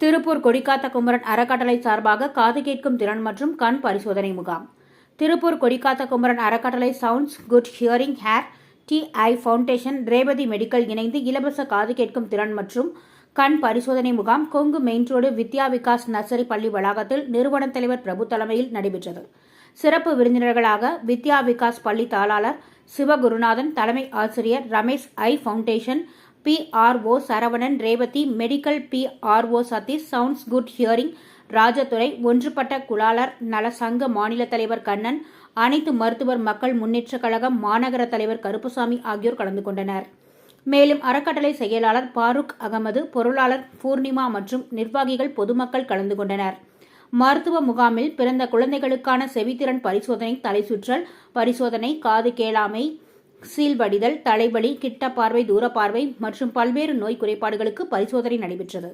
திருப்பூர் கொடிக்காத்த குமரன் அறக்கட்டளை சார்பாக காது கேட்கும் திறன் மற்றும் கண் பரிசோதனை முகாம். திருப்பூர் கொடிக்காத்த குமரன் அறக்கட்டளை sounds good hearing hair the eye foundation Revathi medical இணைந்து இலவச காது கேட்கும் திறன் மற்றும் கண் பரிசோதனை முகாம் Kongu main road Vidya Vikas nursery பள்ளி வளாகத்தில் நிறுவன தலைவர் பிரபு தலைமையில் நடைபெற்றது. சிறப்பு விருந்தினர்களாக வித்யா விகாஸ் பள்ளி தாளாளர் சிவகுருநாதன் தலைமை ஆசிரியர் Ramesh eye foundation PRO Saravanan Revathi medical PRO Satish sounds good hearing Rajadurai ஒன்றுபட்ட குலாளர் நல சங்க மாநில தலைவர் கண்ணன் அனைத்து மருத்துவர் மக்கள் முன்னேற்றக் கழகம் மாநகர தலைவர் கருப்புசாமி ஆகியோர் கலந்து கொண்டனர். மேலும் அறக்கட்டளை செயலாளர் பாரூக் அகமது பொருளாளர் பூர்ணிமா மற்றும் நிர்வாகிகள் பொதுமக்கள் கலந்து கொண்டனர். மருத்துவ முகாமில் பிறந்த குழந்தைகளுக்கான செவித்திறன் பரிசோதனை தலைசுற்றல் பரிசோதனை காது கேளாமை சீல்வடிதல் தலைவலி கிட்ட பார்வை தூர பார்வை மற்றும் பல்வேறு நோய் குறைபாடுகளுக்கு பரிசோதனை நடைபெற்றது.